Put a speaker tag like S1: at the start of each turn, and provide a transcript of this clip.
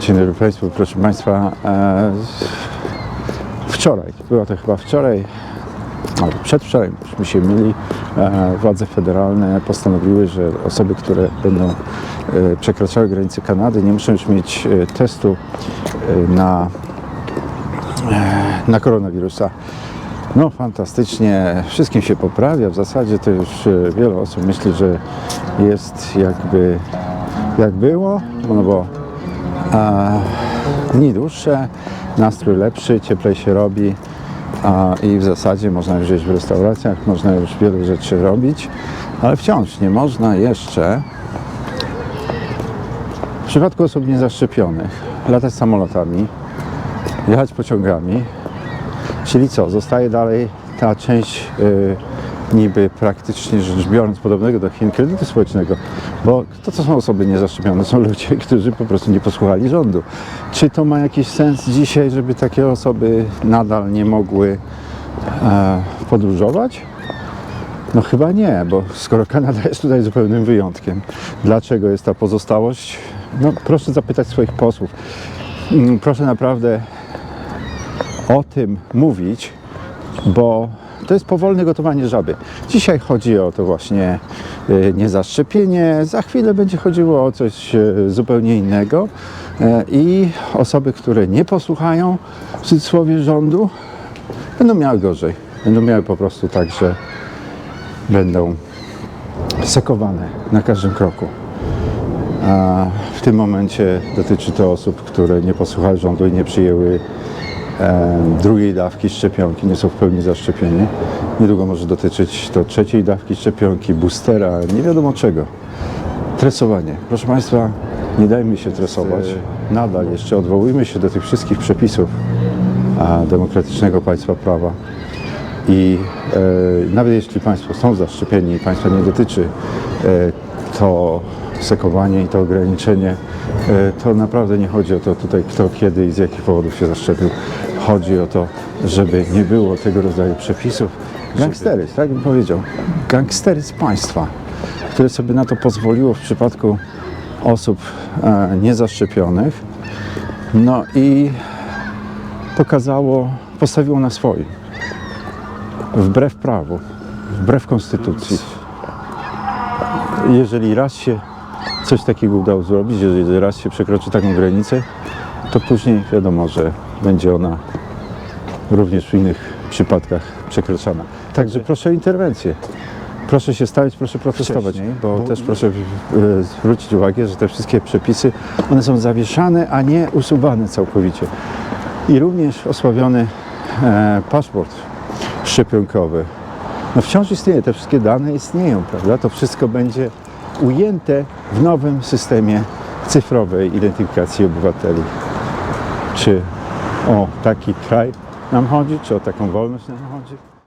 S1: Dzień dobry Państwu, proszę Państwa. E, wczoraj, było to chyba wczoraj, albo przedwczoraj, myśmy się mieli, e, władze federalne postanowiły, że osoby, które będą e, przekraczały granice Kanady, nie muszą już mieć testu na, na koronawirusa. No fantastycznie, wszystkim się poprawia. W zasadzie to już wiele osób myśli, że jest jakby jak było, no bo a, dni dłuższe, nastrój lepszy, cieplej się robi i w zasadzie można już jeść w restauracjach, można już wiele rzeczy robić, ale wciąż nie można jeszcze. W przypadku osób niezaszczepionych latać samolotami, jechać pociągami, czyli co, zostaje dalej ta część y, niby praktycznie rzecz biorąc podobnego do Chin kredytu społecznego, bo to co są osoby niezaszczepione, są ludzie, którzy po prostu nie posłuchali rządu. Czy to ma jakiś sens dzisiaj, żeby takie osoby nadal nie mogły e, podróżować? No chyba nie, bo skoro Kanada jest tutaj zupełnym wyjątkiem, dlaczego jest ta pozostałość? No proszę zapytać swoich posłów. Mm, Proszę naprawdę o tym mówić, bo to jest powolne gotowanie żaby. Dzisiaj chodzi o to właśnie y, niezaszczepienie, za chwilę będzie chodziło o coś y, zupełnie innego E, i osoby, które nie posłuchają w cudzysłowie rządu, będą miały gorzej. Będą miały po prostu tak, że będą sekowane na każdym kroku. A w tym momencie dotyczy to osób, które nie posłuchały rządu i nie przyjęły drugiej dawki szczepionki, nie są w pełni zaszczepieni. Niedługo może dotyczyć to trzeciej dawki szczepionki, boostera, nie wiadomo czego. Tresowanie. Proszę Państwa, nie dajmy się tresować. Nadal jeszcze odwołujmy się do tych wszystkich przepisów demokratycznego państwa prawa. I e, nawet jeśli Państwo są zaszczepieni i Państwa nie dotyczy e, to sekowanie i to ograniczenie, e, to naprawdę nie chodzi o to tutaj kto, kiedy i z jakich powodów się zaszczepił. Chodzi o to, żeby nie było tego rodzaju przepisów. Gangsteryzm, tak bym powiedział. Gangsteryzm państwa, które sobie na to pozwoliło w przypadku osób e, niezaszczepionych. No i pokazało, postawiło na swoim wbrew prawu, wbrew konstytucji. Jeżeli raz się coś takiego udało zrobić, jeżeli raz się przekroczy taką granicę, to później wiadomo, że będzie ona również w innych przypadkach przekroczona. Także proszę o interwencję. Proszę się stawić, proszę protestować, bo też proszę e, zwrócić uwagę, że te wszystkie przepisy, one są zawieszane, a nie usuwane całkowicie. I również osławiony e, paszport szczepionkowy. No wciąż istnieje, te wszystkie dane istnieją, prawda? To wszystko będzie ujęte w nowym systemie cyfrowej identyfikacji obywateli. Czy o taki kraj nam chodzi, czy o taką wolność nam chodzi?